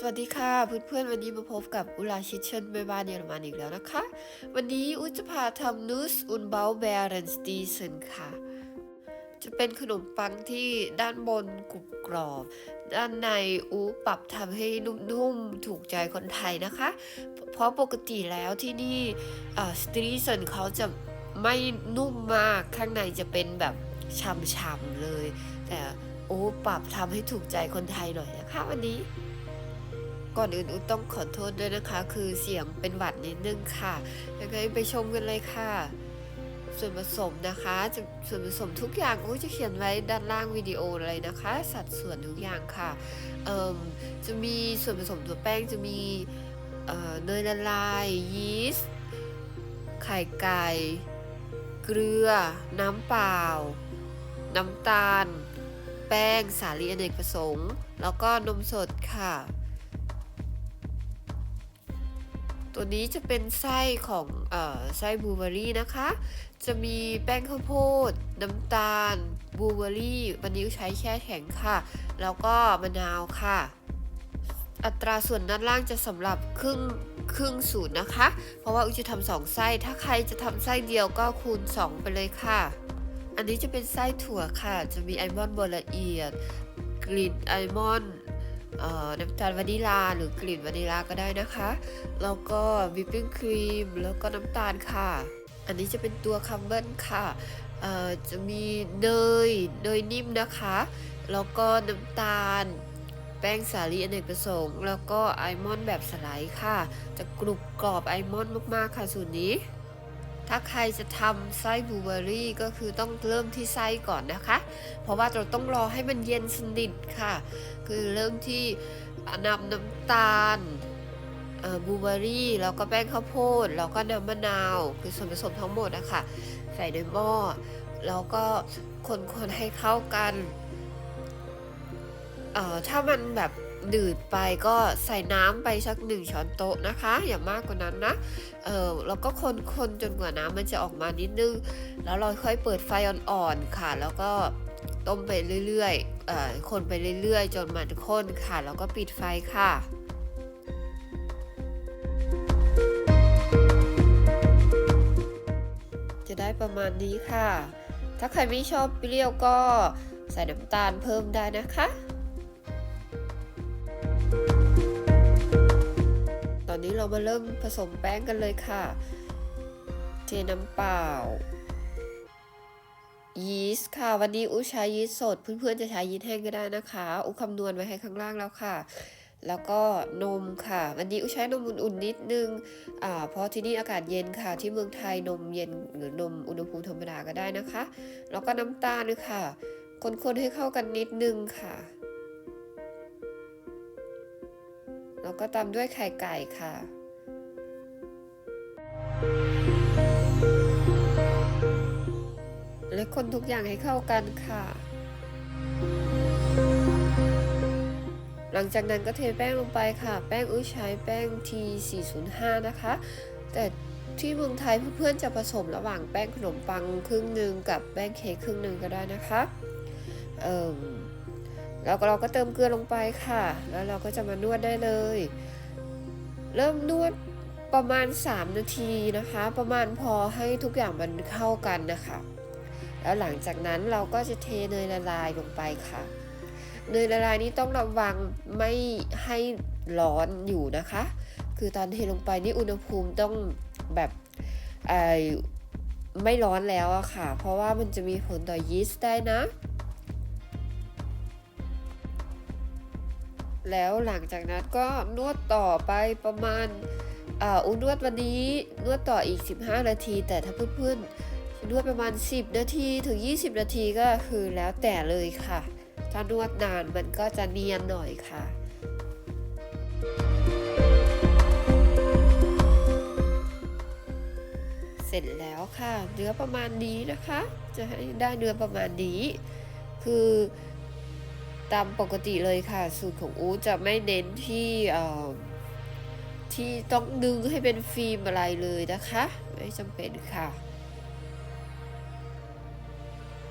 สวัสดีค่ะเพื่อนๆวันนี้มาพบกับอุลาชิเชนแม่บ้านเยอรมันอีกแล้วนะคะ วันนี้อุจะพาทำนูสอุนเบลแบรนสตีเซนค่ะ จะเป็นขนมปังที่ด้านบนกรุบกรอบ ด้านในอูปรับทำให้นุ่มๆ ถูกใจคนไทยนะคะ เพราะปกติแล้วที่นี่สตรีเซนเขาจะไม่นุ่มมากข้างในจะเป็นแบบฉ่ำๆเลย แต่อูปรับทำให้ถูกใจคนไทยหน่อยนะคะวันนี้ ก่อนอื่นอุต้องขอโทษด้วยนะคะ คือเสียงเป็นหวัดนิดนึงค่ะยังไงไปชมกันเลยค่ะ ส่วนผสมนะคะจะส่วนผสมทุกอย่างอุจะเขียนไว้ด้านล่างวิดีโอเลยนะคะ สัดส่วนทุกอย่างค่ะเอ่มจะมีส่วนผสมตัวแป้งจะมีเอ่อเนยละลายยีสต์ไข่ไก่เกลือ น้ำเปล่า น้ำตาล แป้งสาลีอเนกประสงค์ แล้วก็นมสดค่ะ ตัวนี้จะเป็นไส้ของอไส้บลูเบอรี่นะคะ จะมีแป้งข้าวโพด น้ำตาลบลูเบอรี่ วันนี้ใช้แช่แข็งค่ะ แล้วก็มะนาวค่ะ อัตราส่วนด้านล่างจะสำหรับครึ่งครึ่งสูตรนะคะ เพราะว่าอุจะทำสองไส้ ถ้าใครจะทำไส้เดียวก็คูณ 2 ไปเลยค่ะ อันนี้จะเป็นไส้ถั่วค่ะ จะมีไอมอนด์บดละเอียด กลิ่นไอมอนด์ น้ำตาลวานิลาหรือกลิ่นวานิลาก็ได้นะคะ แล้วก็วิปปิ้งครีมแล้วก็น้ำตาลค่ะ อันนี้จะเป็นตัวคัมเบิลค่ะจะมีเนยเนยนิ่มนะคะ แล้วก็น้ำตาล แป้งสาลีอเนกประสงค์ แล้วก็ไอมอนด์แบบสไลด์ค่ะ จะกรุบกรอบไอมอนด์มากๆค่ะสูตรนี้ ถ้าใครจะทำไส้บลูเบอร์รี่ก็คือต้องเริ่มที่ไส้ก่อนนะคะ เพราะว่าเราต้องรอให้มันเย็นสนิทค่ะ คือเริ่มที่นำน้ำตาลบลูเบอร์รี่แล้วก็แป้งข้าวโพดแล้วก็น้ำมะนาว คือส่วนผสมทั้งหมดนะคะใส่ในหม้อแล้วก็คนๆให้เข้ากันเอ่อถ้ามันแบบ ดืดไปก็ใส่น้ำไปสักหนึ่งช้อนโต๊ะนะคะ อย่ามากกว่านั้นนะ เออแล้วก็คนๆจนกว่าน้ำมันจะออกมานิดนึง แล้วเราค่อยเปิดไฟอ่อนๆค่ะ แล้วก็ต้มไปเรื่อยๆเออคนไปเรื่อยๆ จนมันข้นค่ะ แล้วก็ปิดไฟค่ะจะได้ประมาณนี้ค่ะ ถ้าใครไม่ชอบเปรี้ยวก็ใส่น้ำตาลเพิ่มได้นะคะ อนนี้เรามาเริ่มผสมแป้งกันเลยค่ะ เทน้ำเปล่า ยีสต์ค่ะ วันนี้อุใช้ยีสต์สด เพื่อนๆจะใช้ยีสต์แห้งก็ได้นะคะ อุคำนวณไว้ให้ข้างล่างแล้วค่ะ แล้วก็นมค่ะ วันนี้อุใช้นมอุ่นๆนิดนึงอ่าเพราะที่นี่อากาศเย็นค่ะ ที่เมืองไทยนมเย็นหรือนมอุณหภูมิธรรมดาก็ได้นะคะ แล้วก็น้ำตาลค่ะ คนๆให้เข้ากันนิดนึงค่ะ แล้วก็ตามด้วยไข่ไก่ค่ะ และคนทุกอย่างให้เข้ากันค่ะ หลังจากนั้นก็เทแป้งลงไปค่ะ แป้งอุ้ยใช้แป้ง T405 นะคะ แต่ที่เมืองไทยเพื่อนๆจะผสมระหว่างแป้งขนมปังครึ่งหนึ่งกับแป้งเค้กครึ่งหนึ่งก็ได้นะคะ เอ่ม แล้วเราก็เติมเกลือลงไปค่ะ แล้วเราก็จะมานวดได้เลย เริ่มนวดประมาณ 3 นาทีนะคะ ประมาณพอให้ทุกอย่างมันเข้ากันนะคะ แล้วหลังจากนั้นเราก็จะเทเนยละลายลงไปค่ะ เนยละลายนี้ต้องระวังไม่ให้ร้อนอยู่นะคะ คือตอนเทลงไปนี่อุณหภูมิต้องแบบไม่ร้อนแล้วอะค่ะ เพราะว่ามันจะมีผลต่อยีสต์ได้นะ แล้วหลังจากนั้นก็นวดต่อไปประมาณอ่าอุนวดวันนี้นวดต่ออีก 15 นาที แต่ถ้าเพื่อนๆนวดประมาณ 10 นาทีถึง 20 นาทีก็คือแล้วแต่เลยค่ะ ถ้านวดนานมันก็จะเนียนหน่อยค่ะเสร็จแล้วค่ะ เนื้อประมาณนี้นะคะ จะให้ได้เนื้อประมาณนี้ คือ ตามปกติเลยค่ะ สูตรของอูจะไม่เน้นที่ที่ต้องดึงให้เป็นฟิล์มอะไรเลยนะคะ ไม่จำเป็นค่ะ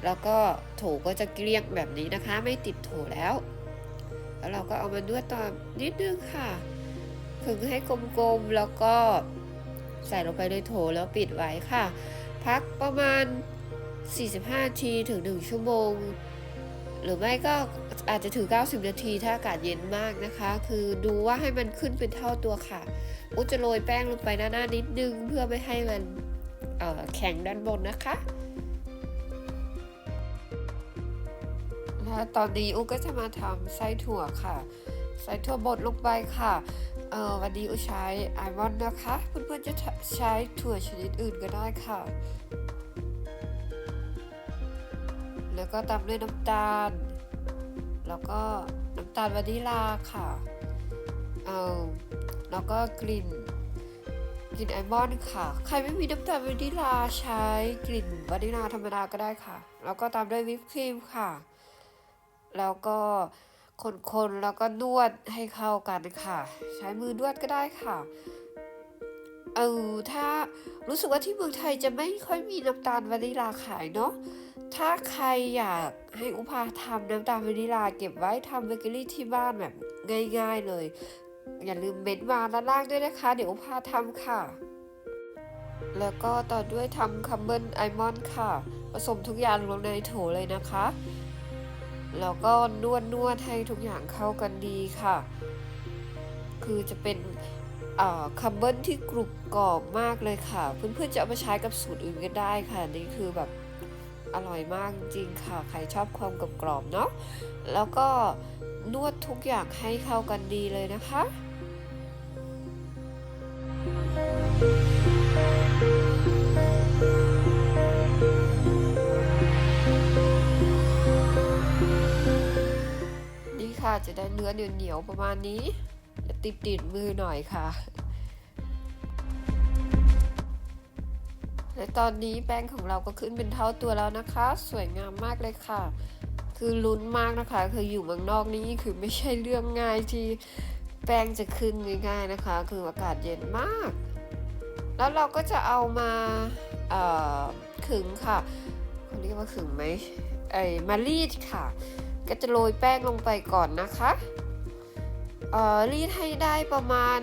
แล้วก็โถก็จะเกลี้ยงแบบนี้นะคะ ไม่ติดโถแล้ว แล้วเราก็เอามานวดต่อนิดนึงค่ะขึงให้กลมๆแล้วก็ใส่ลงไปในโถแล้วปิดไว้ค่ะ พักประมาณ 45นาทีถึง 1 ชั่วโมง หรือไม่ก็อาจจะถึง90 นาทีถ้าอากาศเย็นมากนะคะ คือดูว่าให้มันขึ้นเป็นเท่าตัวค่ะอุจะโรยแป้งลงไปหน้าๆนิดนึงเพื่อไม่ให้มันแข็งด้านบนนะคะตอนนี้อุก็จะมาทำไส้ถั่วค่ะ ใส่ถั่วบดลงไปค่ะวันนี้อุใช้ไอมอนด์นะคะ เพื่อนๆจะใช้ถั่วชนิดอื่นก็ได้ค่ะ แล้วก็ตามด้วยน้ำตาล แล้วก็น้ำตาลวานิลาค่ะ เอ่อแล้วก็กลิ่นกลิ่นไอมอนด์ค่ะ ใครไม่มีน้ำตาลวานิลาใช้กลิ่นวานิลาธรรมดาก็ได้ค่ะ แล้วก็ตามด้วยวิปครีมค่ะ แล้วก็คนๆ แล้วก็นวดให้เข้ากันค่ะ ใช้มือนวดก็ได้ค่ะ เออถ้ารู้สึกว่าที่เมืองไทยจะไม่ค่อยมีน้ำตาลวานิลาขายเนาะถ้าใครอยากให้อุภาทำน้ำตาลวานิลาเก็บไว้ทำเบเกอรี่ที่บ้านแบบง่ายๆเลย อย่าลืมเม้นต์มาด้านล่างด้วยนะคะ เดี๋ยวอุภาทำค่ะ แล้วก็ต่อด้วยทำคัมเบิลไอมอนด์ค่ะ ผสมทุกอย่างลงในโถเลยนะคะ แล้วก็นวดนวดให้ทุกอย่างเข้ากันดีค่ะ คือจะเป็น คัมเบิลที่กรุบกรอบมากเลยค่ะ เพื่อนๆจะเอาไปใช้กับสูตรอื่นก็ได้ค่ะ นี่คือแบบอร่อยมากจริงค่ะ ใครชอบความกรอบกรอบๆเนาะแล้วก็นวดทุกอย่างให้เข้ากันดีเลยนะคะนี่ค่ะจะได้เนื้อเหนียวๆประมาณนี้ ติดติดมือหน่อยค่ะ และตอนนี้แป้งของเราก็ขึ้นเป็นเท่าตัวแล้วนะคะ สวยงามมากเลยค่ะ คือลุ้นมากนะคะ คืออยู่เมืองนอกนี่คือไม่ใช่เรื่องง่ายที่แป้งจะขึ้นง่ายๆนะคะ คืออากาศเย็นมาก แล้วเราก็จะเอามาขึงค่ะเขาเรียกว่าขึงไหมไอ้มารีดค่ะ ก็จะโรยแป้งลงไปก่อนนะคะ รีดให้ได้ประมาณ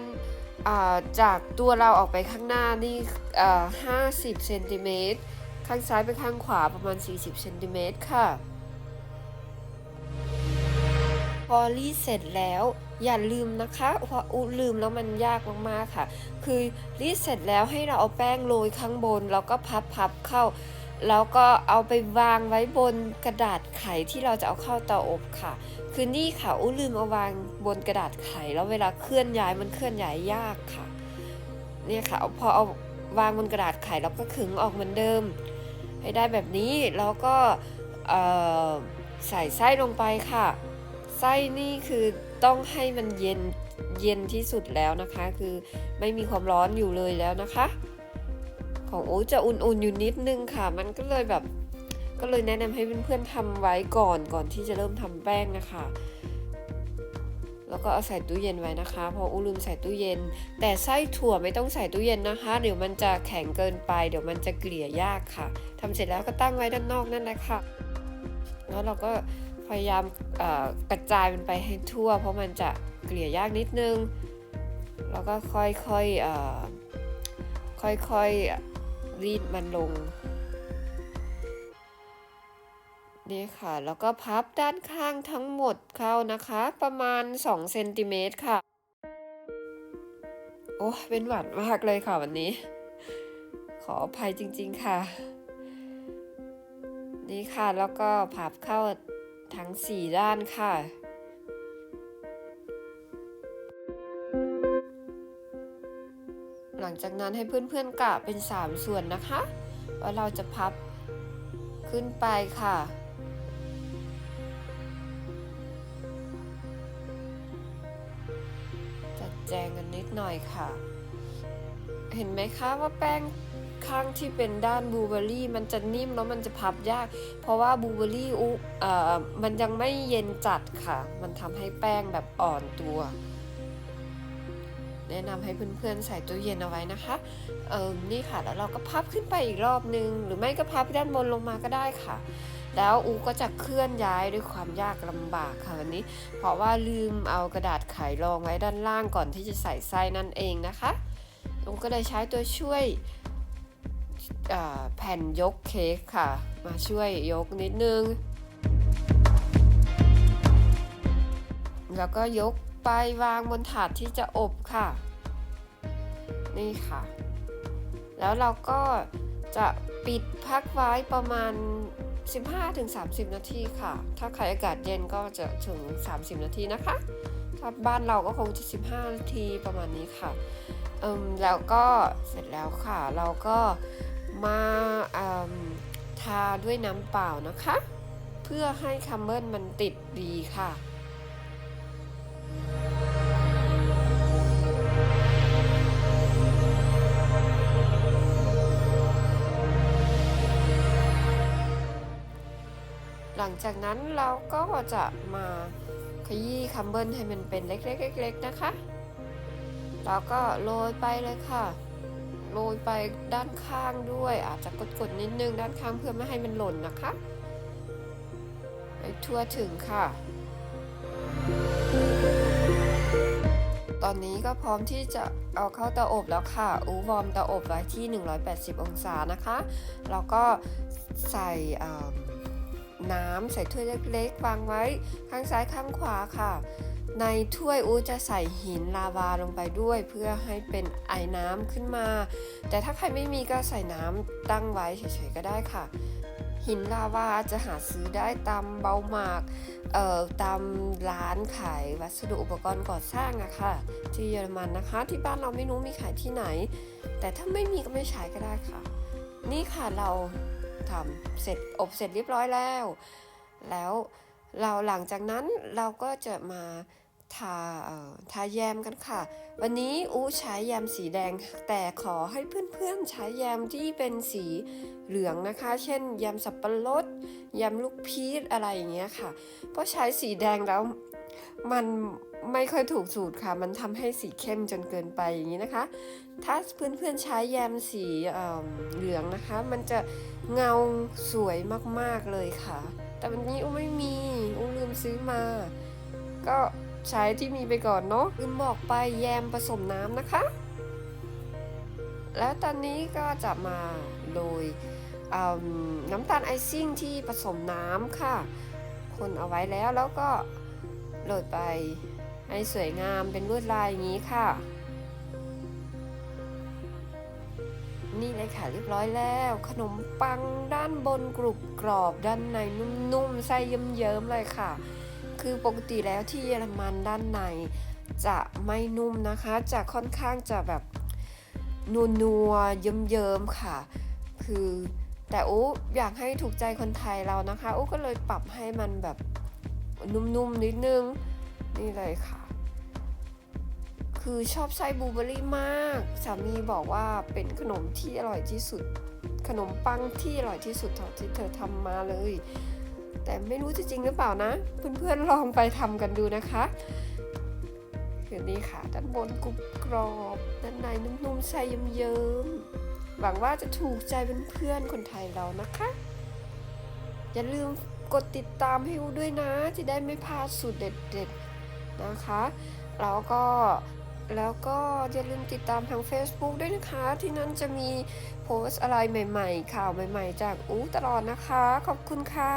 จากตัวเราออกไปข้างหน้านี่เอ่อ50เซนติเมตรข้างซ้ายไปข้างขวาประมาณ 40เซนติเมตรค่ะ พอรีดเสร็จแล้วอย่าลืมนะคะเพราะอุลืมแล้วมันยากมากๆค่ะ คือรีดเสร็จแล้วให้เราเอาแป้งโรยข้างบนแล้วก็พับพับเข้า แล้วก็เอาไปวางไว้บนกระดาษไขที่เราจะเอาเข้าเตาอบค่ะ คือนี่ค่ะอุลืมเอาวางบนกระดาษไขแล้วเวลาเคลื่อนย้ายมันเคลื่อนย้ายยากค่ะ เนี่ยค่ะพอเอาวางบนกระดาษไขแล้วก็ขึงออกเหมือนเดิม ให้ได้แบบนี้แล้วก็ใส่ไส้ลงไปค่ะ ไส้นี่คือต้องให้มันเย็นเย็นที่สุดแล้วนะคะ คือไม่มีความร้อนอยู่เลยแล้วนะคะ ของโอ้จะอุ่นๆอยู่นิดนึงค่ะ มันก็เลยแบบก็เลยแนะนำให้เพื่อนๆทำไว้ก่อนก่อนที่จะเริ่มทำแป้งนะคะ แล้วก็เอาใส่ตู้เย็นไว้นะคะเพราะอูลืมใส่ตู้เย็น แต่ไส้ถั่วไม่ต้องใส่ตู้เย็นนะคะ เดี๋ยวมันจะแข็งเกินไป เดี๋ยวมันจะเกลี่ยยากค่ะทำเสร็จแล้วก็ตั้งไว้ด้านนอกนั่นแหละค่ะ แล้วเราก็พยายามกระจายมันไปให้ทั่ว เพราะมันจะเกลี่ยยากนิดนึง แล้วก็ค่อยๆค่อยๆ รีดมันลง นี่ค่ะ แล้วก็พับด้านข้างทั้งหมดเข้านะคะ ประมาณ2เซนติเมตรค่ะ โอ้เป็นหวัดมากเลยค่ะวันนี้ ขออภัยจริงๆค่ะ นี่ค่ะแล้วก็พับเข้าทั้ง 4 ด้านค่ะ งจากนั้นให้เพื่อนๆกะเป็น 3 ส่วนนะคะว่าเราจะพับขึ้นไปค่ะ จัดแจงกันนิดหน่อยค่ะ เห็นไหมคะว่าแป้งข้างที่เป็นด้านบลูเบอร์รี่มันจะนิ่มแล้วมันจะพับยาก เพราะว่าบลูเบอร์รี่อุมันยังไม่เย็นจัดค่ะ มันทำให้แป้งแบบอ่อนตัว แนะนำให้เพื่อนๆใส่ตู้เย็นเอาไว้นะคะเออนี่ค่ะแล้วเราก็พับขึ้นไปอีกรอบนึง หรือไม่ก็พับด้านบนลงมาก็ได้ค่ะ แล้วอูก็จะเคลื่อนย้ายด้วยความยากลำบากค่ะวันนี้ เพราะว่าลืมเอากระดาษไขรองไว้ด้านล่างก่อนที่จะใส่ไส้นั่นเองนะคะอูก็เลยใช้ตัวช่วยแผ่นยกเค้กค่ะ มาช่วยยกนิดนึง แล้วก็ยก ไปวางบนถาดที่จะอบค่ะ นี่ค่ะ แล้วเราก็จะปิดพักไว้ประมาณ 15-30 นาทีค่ะ ถ้าใครอากาศเย็นก็จะถึง 30 นาทีนะคะถ้าบ้านเราก็คงจะ 15 นาทีประมาณนี้ค่ะแล้วก็เสร็จแล้วค่ะ เราก็มาทาด้วยน้ำเปล่านะคะ เพื่อให้คัมเบิลมันติดดีค่ะ หลังจากนั้นเราก็จะมาขยี้คัมเบิลให้มันเป็นเล็กๆๆนะคะ แล้วก็โรยไปเลยค่ะ โรยไปด้านข้างด้วย อาจจะกดๆนิดนึงด้านข้างเพื่อไม่ให้มันหล่นนะคะให้ทั่วถึงค่ะ ตอนนี้ก็พร้อมที่จะเอาเข้าเตาอบแล้วค่ะ อูวอร์มเตาอบไว้ที่ 180 องศานะคะ แล้วก็ใส่ น้ำใส่ถ้วยเล็กๆวางไว้ข้างซ้ายข้างขวาค่ะ ในถ้วยอูจะใส่หินลาวาลงไปด้วย เพื่อให้เป็นไอน้ำขึ้นมา แต่ถ้าใครไม่มีก็ใส่น้ำตั้งไว้เฉยๆก็ได้ค่ะ หินลาวาจะหาซื้อได้ตามเบาหมากเอ่อตามร้านขายวัสดุอุปกรณ์ก่อสร้างอะค่ะที่เยอรมันนะคะ ที่บ้านเราไม่รู้มีขายที่ไหน แต่ถ้าไม่มีก็ไม่ใช้ก็ได้ค่ะ นี่ค่ะเรา ทำเสร็จอบเสร็จเรียบร้อยแล้ว แล้วเราหลังจากนั้นเราก็จะมา ทาเอ่อทาแยมกันค่ะ วันนี้อู้ใช้แยมสีแดง แต่ขอให้เพื่อนๆใช้แยมที่เป็นสีเหลืองนะคะ เช่นแยมสับปะรดแยมลูกพีชอะไรอย่างเงี้ยค่ะ เพราะใช้สีแดงแล้วมันไม่ค่อยถูกสูตรค่ะ มันทำให้สีเข้มจนเกินไปอย่างนี้นะคะ ถ้าเพื่อนๆใช้แยมสีเอิ่มเหลืองนะคะ มันจะเงาสวยมากๆเลยค่ะ แต่วันนี้อุ้ไม่มีอุ้ลืมซื้อมา ก็ ใช้ที่มีไปก่อนเนาะลืมบอกไปแยมผสมน้ำนะคะ แล้วตอนนี้ก็จะมาโรยน้ำตาลไอซิ่งที่ผสมน้ำค่ะ คนเอาไว้แล้วแล้วก็โรยไปให้สวยงามเป็นลวดลายอย่างนี้ค่ะ นี่เลยค่ะเรียบร้อยแล้ว ขนมปังด้านบนกรุบกรอบด้านในนุ่มๆไส้เยิ้มๆเลยค่ะ คือปกติแล้วที่เยอรมันด้านในจะไม่นุ่มนะคะ จะค่อนข้างจะแบบนัวๆเยิ้มๆค่ะ คือแต่อุ๊อยากให้ถูกใจคนไทยเรานะคะอุ๊ก็เลยปรับให้มันแบบนุ่มๆนิดนึง นี่เลยค่ะ คือชอบไส้บลูเบอร์รี่มาก สามีบอกว่าเป็นขนมที่อร่อยที่สุด ขนมปังที่อร่อยที่สุดเท่าที่เธอทำมาเลย แต่ไม่รู้จะจริงหรือเปล่านะ เพื่อนๆลองไปทำกันดูนะคะคือนี่ค่ะ ด้านบนกรุบกรอบด้านในนุ่มๆไส้เยิ้มๆหวังว่าจะถูกใจเพื่อนๆคนไทยเรานะคะ อย่าลืมกดติดตามให้อูด้วยนะ จะได้ไม่พลาดสูตรเด็ดๆนะคะแล้วก็แล้วก็อย่าลืมติดตามทาง Facebook ด้วยนะคะ ที่นั่นจะมีโพสต์อะไรใหม่ๆ ข่าวใหม่ๆ จากอูตลอดนะคะ ขอบคุณค่ะ